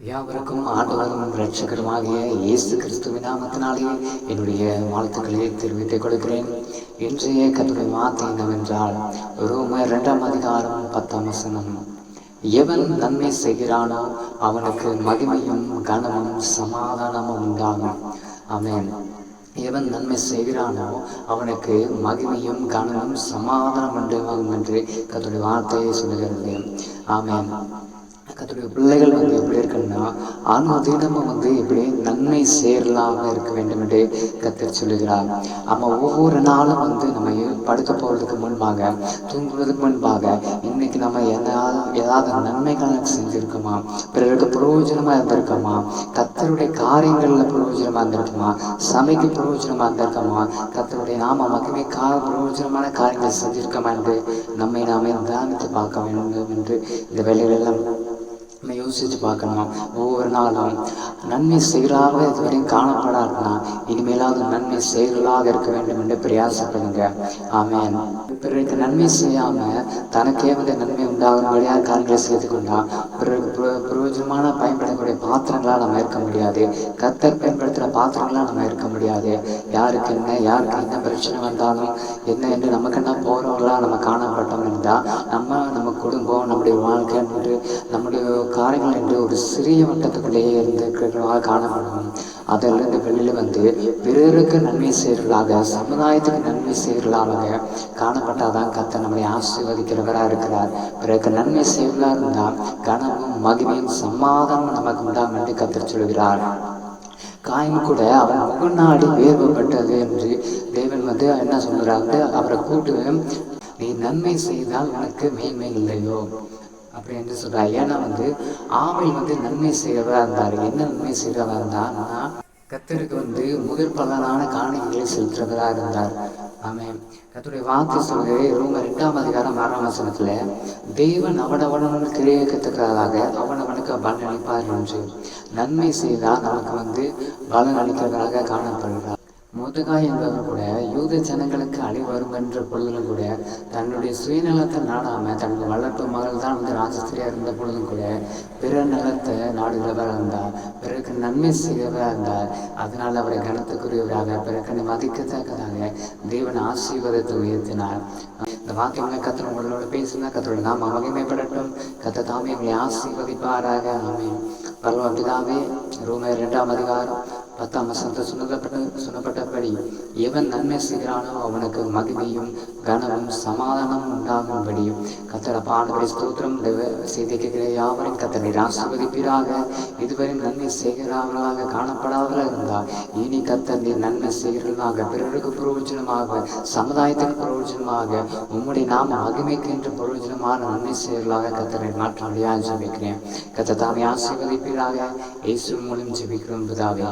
யாவருக்கும் ஆண்டவரும் ரட்சகருமாகிய இயேசு கிறிஸ்துவின் நாமத்தினாலே என்னுடைய வாழ்த்துக்களை தெரிவித்துக் கொள்கிறேன். இன்றைய கத்துடைய வார்த்தை என்னவென்றால் ரோம இரண்டாம் அதிகாரம் பத்தாம் வசனம். எவன் நன்மை செய்கிறானோ அவனுக்கு மகிமையும் கனமும் சமாதானமும் உண்டாகும். அவன் எவன் நன்மை செய்கிறானோ அவனுக்கு மகிமையும் கனமும் சமாதானம் உண்டாகும் என்று கத்துடைய வார்த்தையை சொல்லுகிறது. ஆமேன். கத்துடைய பிள்ளைகள் வந்து இருக்குன்னா ஆன்மதீனமும் வந்து எப்படி நன்மை சேரலாக இருக்க வேண்டும் என்று கத்தர் சொல்லுகிறார். நம்ம ஒவ்வொரு நாளும் வந்து நம்ம படுக்க போகிறதுக்கு முன்பாக தூங்குவதற்கு முன்பாக இன்னைக்கு நம்ம ஏதாவது ஏதாவது நன்மைகளை செஞ்சுருக்கோமா? பிறருக்கு பிரயோஜனமாக இருந்திருக்கோமா? கத்தருடைய காரியங்களில் பிரயோஜனமாக இருந்திருக்குமா? சமைக்கு பிரயோஜனமாக இருந்திருக்கோமா? கத்தருடைய நாம மக்களுமே கா பிரயோஜனமான காரியங்கள் செஞ்சுருக்கோமா என்று நம்மை நாமே தியானித்து பார்க்க வேண்டும் என்று இந்த வேலைகளெல்லாம் நம்ம யோசிச்சு பார்க்கணும். ஒவ்வொரு நாளும் நன்மை செய்கிறாக இதுவரையும் காணப்படாதுன்னா இனிமேலாவது நன்மை செய்கிறதாக இருக்க வேண்டும் என்று பிரயாசப்படுங்க. ஆமென். பிறருக்கு நன்மை செய்யாம தனக்கே வந்து நன்மை உண்டாகும்படியாக காரியங்களை செய்து கொண்டா? பிறருக்கு பிர- பிரயோஜனமான பயன்படக்கூடிய பாத்திரங்களா நம்ம இருக்க முடியாது. கத்தர் பயன்படுத்துகிற பாத்திரங்களா நம்ம இருக்க முடியாது. யாருக்கு என்ன யாருக்கு என்ன பிரச்சனை வந்தாலும் என்ன என்று நமக்கு என்ன போறவங்களா நம்ம காணப்பட்டோம் இருந்தால் நம்ம நம்ம குடும்பம் நம்முடைய வாழ்க்கை காரியங்கள் என்று ஒரு சிறிய வட்டத்துக்குள்ளேயே இருந்திருக்கிறவர்களாக காணப்படும். அதிலிருந்து வெளியில் வந்து பிறருக்கு நன்மை செய்கிறவர்களாக சமுதாயத்துக்கு நன்மை செய்கிறவர்களாக காணப்பட்டாதான் கத்தை நம்மளை ஆசீர்வதிக்கிறவராக இருக்கிறார். பிறருக்கு நன்மை செய்வதாக இருந்தால் கனமும் மகிமையும் சமாதானமும் நமக்கு உண்டாம் என்று கத்தர் சொல்கிறார். காயின் கூட அவன் முகநாடி வேர்வப்பட்டது என்று தேவன் வந்து என்ன சொல்கிறார்? அவரை கூட்டு நீ நன்மை செய்தால் உனக்கு மேன்மை இல்லையோ? அப்படி என்று ஏன்னா வந்து ஆவில் வந்து நன்மை செய்கிறவரா இருந்தார். என்ன நன்மை செய்கிறவரா இருந்தார்னா கத்தருக்கு வந்து முதல் பலனான காணிக்கைகளை செலுத்துறவரா இருந்தார். ஆமென். கத்துடைய வாக்கு சொல்கிறது ரொம்ப ரெண்டாம் அதிகாரம் ஆறாம் வசனத்தில் தேவன் அவனவனவன் கிரியக்கத்துக்காக அவனவனுக்கு பலன் அளிப்பார் என்று. நன்மை செய்தால் நமக்கு வந்து பலன் அளிக்கிறவராக காணப்படுகிறார். முதுகாய் என்பவர் கூட யூத ஜனங்களுக்கு அழி வரும் என்ற பொழுதிலும் கூட தன்னுடைய சுயநலத்தை நாடாம தனது வளர்ப்பு மகள் தான் வந்து ராஜஸ்திரியா இருந்த பொழுதும் கூட பிற நலத்தை நாடுகிறவராக இருந்தார் பிறருக்கு நன்மை செய்கிறவராக இருந்தார் அதனால் அவரை கனத்துக்குரியவராக பிறகு மதிக்கத்தக்கதாக தேவன் ஆசீர்வாதத்தை உயர்த்தினார். இந்த வாக்கியங்களை கத்திர உங்களோட பேசுனா கத்தோட நாம மகிமைப்படட்டும். கத்த தாமே எங்களை ஆசீர்வதிப்பாராக. ஆமே பரவ பிதாவே ரூமே இரண்டாம் அதிகாரம் பத்தாம் வசனத்தில் சொன்னப்பட்ட சொல்லப்பட்டபடி எவன் நன்மை செய்கிறானோ அவனுக்கு மகிமையும் கனமும் சமாதானமும் உண்டாகும்படியும். கத்தட பாடுபடி ஸ்தோத்திரம். செய்தி கேட்கிற யாவரும் கத்தனை ஆசீர்வதிப்பீராக. இதுவரை நன்மை செய்கிறார்களாக காணப்படாதவர்களாக இருந்தால் இனி கத்தர் நன்மை செய்கிறவர்களாக பிறருக்கு பிரயோஜனமாக சமுதாயத்துக்கு பிரயோஜனமாக உம்முடைய நாம மகிமைக்கு என்று பிரயோஜனமான நன்மை செய்கிறவர்களாக கத்தனை மாற்றமுடியாக ஜெபிக்கிறேன். கத்த தாமே ஆசிர்வதிப்பீராக. இயேசு மூலம் ஜெபிக்கிறோம் பிதாவே.